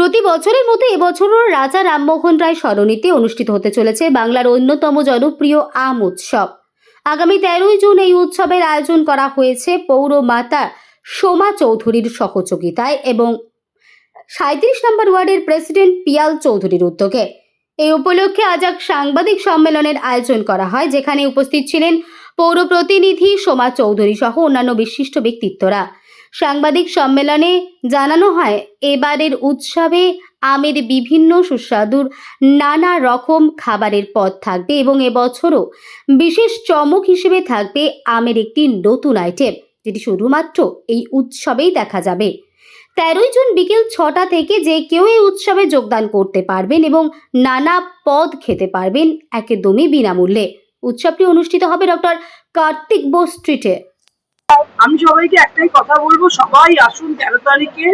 প্রতি বছরের মতো এবছরও রাজা রামমোহন রায় সরণিতে অনুষ্ঠিত হতে চলেছে বাংলার অন্যতম জনপ্রিয় আম উৎসব। আগামী তেরোই জুন এই উৎসবের আয়োজন করা হয়েছে পৌরমাতা সোমা চৌধুরীর সহযোগিতায় এবং সাঁত্রিশ নম্বর ওয়ার্ডের প্রেসিডেন্ট পিয়াল চৌধুরীর উদ্যোগে। এই উপলক্ষে আজ এক সাংবাদিক সম্মেলনের আয়োজন করা হয়, যেখানে উপস্থিত ছিলেন পৌর প্রতিনিধি সোমা চৌধুরী সহ অন্যান্য বিশিষ্ট ব্যক্তিত্বরা। সাংবাদিক সম্মেলনে জানানো হয়, এবারের উৎসবে আমের বিভিন্ন সুস্বাদুর নানা রকম খাবারের পদ থাকবে এবং এবছরও বিশেষ চমক হিসেবে থাকবে আমের একটি নতুন আইটেম যেটি শুধুমাত্র এই উৎসবেই দেখা যাবে। তেরোই জুন বিকেল ছটা থেকে যে কেউ এই উৎসবে যোগদান করতে পারবেন এবং নানা পদ খেতে পারবেন, একদমই বিনামূল্যে। উৎসবটি অনুষ্ঠিত হবে ডক্টর কার্তিক বোস স্ট্রিটে। আমি সবাইকে একটাই কথা বলব সবাই আসুন তেরো তারিখে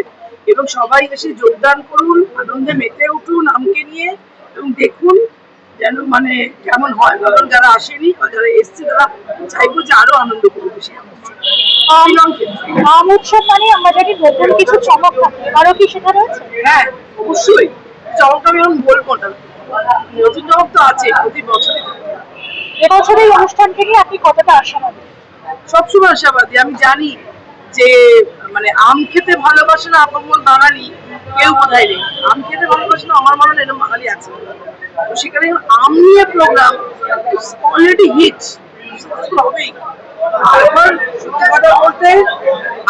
এবং সবাই এসে যোগদান করুন আনন্দে মেতে উঠুন আমকে নিয়ে এবং দেখুন যেন মানে কেমন হয়। কারণ যারা আসেনি বা যারা এসছে তারা চাইব যে আরও আনন্দ করবে সে আম উৎসব মানে জানি নতুন কিছু চমক থাকে। আরও কি সেটা রয়েছে? হ্যাঁ অবশ্যই। চমকটা আমি এখন বলব না। নতুন চমক তো আছে প্রতি বছরই। থাকে। এবছর এই অনুষ্ঠানকে নিয়ে আপনি কতটা আশাবাদী? সবসময় আশাবাদী। আমি জানি যে মানে আম খেতে ভালোবাসে না আপন বাঙালি, কেউ কোথায় নেই। আম খেতে ভালোবাসে না, আমার মনে এরকম বাঙালি আছে। তো সেখানে আম নিয়ে প্রোগ্রাম অলরেডি হিট হবেই। তারপর সত্যি কথা বলতে,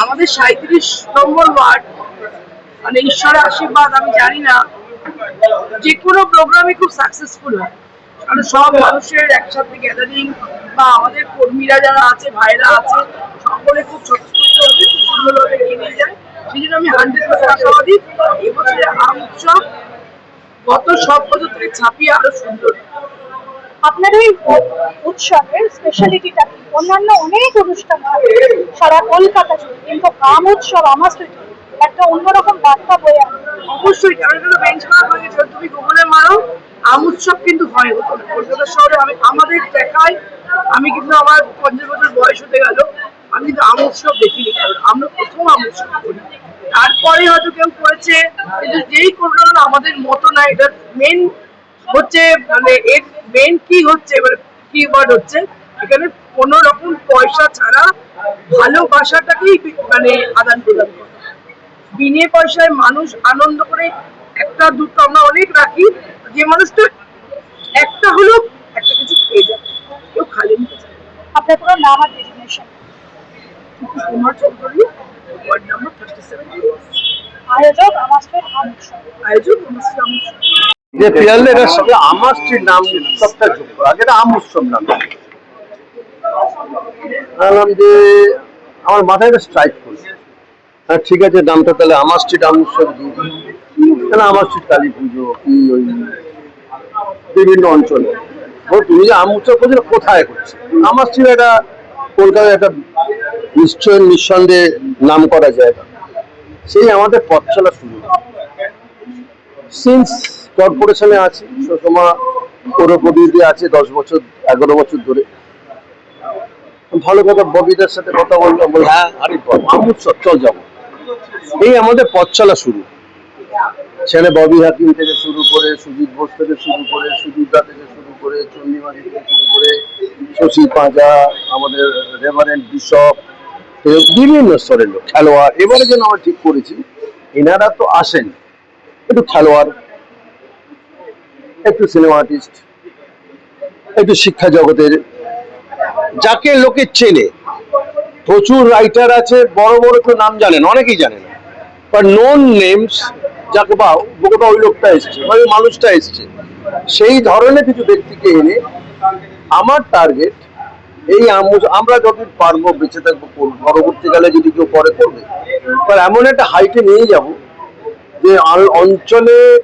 আমাদের সাঁত্রিশ নম্বর ওয়ার্ড মানে ঈশ্বরের আশীর্বাদ, আমি জানি না। যে কোনো প্রোগ্রামই খুব সাকসেসফুল হয়। কারণ সব মানুষের একসাথে গ্যাদারিং বা আমাদের কর্মীরা যারা আছে ভাইরা আছে সকলে খুব হবে খুব সুন্দরভাবে যায়। সেই জন্য আমি হান্ড্রেড পার্সেন্ট আশাবাদী আম উৎসব গত সব বছর থেকে ছাপিয়ে আরও সুন্দর। আপনার ওই উৎসবের স্পেশালিটিটা কি? অন্যান্য অনেক অনুষ্ঠান হয় সারা কলকাতা জুড়ে। কিন্তু আম উৎসব আমার একটা অন্যরকম বার্তা বয়ে আনে। অবশ্যই কারণ বেঞ্চমার্ক হয়ে গেছে তুমি গুগলে মারো। আম উৎসব কিন্তু হয়। হতো না কলকাতা শহরে আমি আমাদের দেখায়, আমি কিন্তু আমার পঞ্চাশ বছর বয়স হতে গেল, আমি কিন্তু আম উৎসব দেখিনি, কারণ আমরা প্রথম আম উৎসব করি। তারপরে হয়তো কেউ করেছে, কিন্তু যেই করল আমাদের মতো না, এটার মেন হচ্ছে মানে এর মেন কি হচ্ছে মানে কি ওয়ার্ড হচ্ছে, এখানে কোনো রকম পয়সা ছাড়া ভালোবাসাটাকেই মানে আদান প্রদান করে। বিনে পয়সায় মানুষ আনন্দ করে একটা দুটো আমরা অনেক রাখি যে মানুষটা একটা হলেও একটা কিছু খেয়ে যাবে কেউ খালি নিতে চায় আপনার পুরো নাম আর designation Kumar Chowdhury ward number thirty seven আয়োজক আমার স্টেট আম উৎসব আয়োজক অনুষ্ঠান অনুষ্ঠান যে পিয়ালের সাথে আমার স্ত্রীর নাম উৎসবটা যোগ করা আগে আম উৎসব নাম। ভাবলাম যে আমার মাথায় একটা স্ট্রাইক করছে হ্যাঁ ঠিক আছে নামটা তাহলে আমার স্ট্রিট আম উৎসব দিয়ে দিই। কেন আমার স্ট্রিট কালী পুজো কি ওই বিভিন্ন অঞ্চলে। তুমি যে আম উৎসব করছ কোথায় করছে? আমার স্ট্রিট একটা কলকাতায় একটা নিশ্চয় নিঃসন্দেহে নাম করা জায়গা। সেই আমাদের পথ চলা শুরু সিন্স কর্পোরেশনে আছি সুষমা পৌরপতিতে আছে দশ বছর এগারো বছর ধরে। ভালো কথা ববিদার সাথে কথা বললাম বল হ্যাঁ আরে সব চল যাব। এই আমাদের পথ চলা শুরু। সেখানে ববি হাকিম থেকে শুরু করে সুজিত বোস থেকে শুরু করে সুজিতা থেকে শুরু করে চন্ডিমারি থেকে শুরু করে শশী পাঁজা, আমাদের রেভারেন্ট বিশপ বিভিন্ন স্তরের লোক, খেলোয়াড়। এবারে যেন আমরা ঠিক করেছি, এনারা তো আসেন। একটু খেলোয়াড়, একটু সিনেমা আর্টিস্ট একটু শিক্ষা জগতের, যাকে লোকে চেনে। প্রচুর রাইটার আছে, বড় বড় কেউ নাম জানেন, অনেকেই জানেন। বাট নোন নেমস যাকে বা বোকটা ওই লোকটা এসছে, বা ওই মানুষটা এসছে, সেই ধরনের কিছু ব্যক্তিকে এনে আমার টার্গেট এই আম- আমরা যতদিন পারব বেঁচে থাকব পরবর্তীকালে যদি কেউ পরে করবে। এবার এমন একটা হাইটে নিয়ে যাব যে অঞ্চলে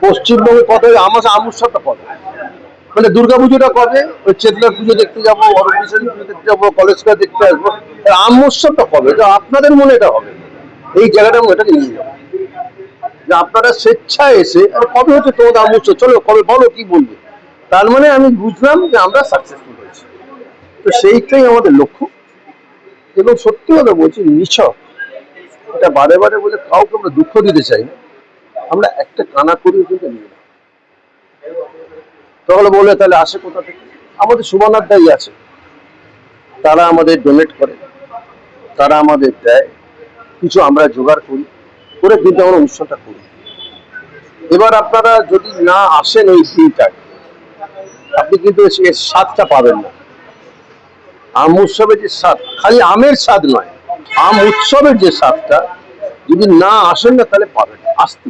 পশ্চিমবঙ্গে কত আমার আমুসটা কবে মানে দুর্গা পুজোটা কবে? ওই চেতলা পুজো দেখতে যাব পুজো দেখতে যাব কলেজটা দেখতে আসব। আম উৎসবটা কবে? এটা আপনাদের মনে এটা হবে। এই জায়গাটা আমি এটাকে নিয়ে যাব। যে আপনারা স্বেচ্ছায় এসে, আরে কবে হচ্ছে আম উৎসব চলো, কবে বলো, কি বলবে? তার মানে আমি বুঝলাম যে আমরা সাকসেসফুল হয়েছি। তো সেইটাই আমাদের লক্ষ্য। এবং সত্যি কথা বলছি, নিছক। এটা বারে বারে বলে কাউকে আমরা দুঃখ দিতে চাই না। আমরা একটা কানা করিও কিন্তু নিই না তাহলে বলে, তাহলে আসে কোথা থেকে? আমাদের সুবর্ণার দায়ী আছে। তারা আমাদের ডোনেট করে। তারা আমাদের দেয়। কিছু আমরা জোগাড় করি। করে কিন্তু আমরা অনুষ্ঠানটা করি এবার আপনারা যদি না আসেন ওই দিনটায়, আপনি কিন্তু স্বাদটা পাবেন না। আম উৎসবের যে স্বাদ, খালি আমের স্বাদ নয়, আম উৎসবের যে স্বাদটা, যদি না আসেন না তাহলে পাবেন আসতে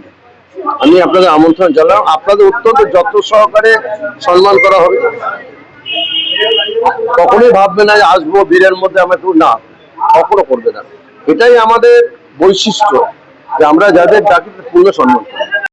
আমি আপনাদের আমন্ত্রণ জানালাম। আপনাদের অত্যন্ত যত্ন সহকারে সম্মান করা হবে। কখনোই ভাববে না যে আসব, ভিড়ের মধ্যে আমরা একটু না, কখনো করবে না। এটাই আমাদের বৈশিষ্ট্য। যে আমরা যাদের ডাকি পূর্ণ সম্মান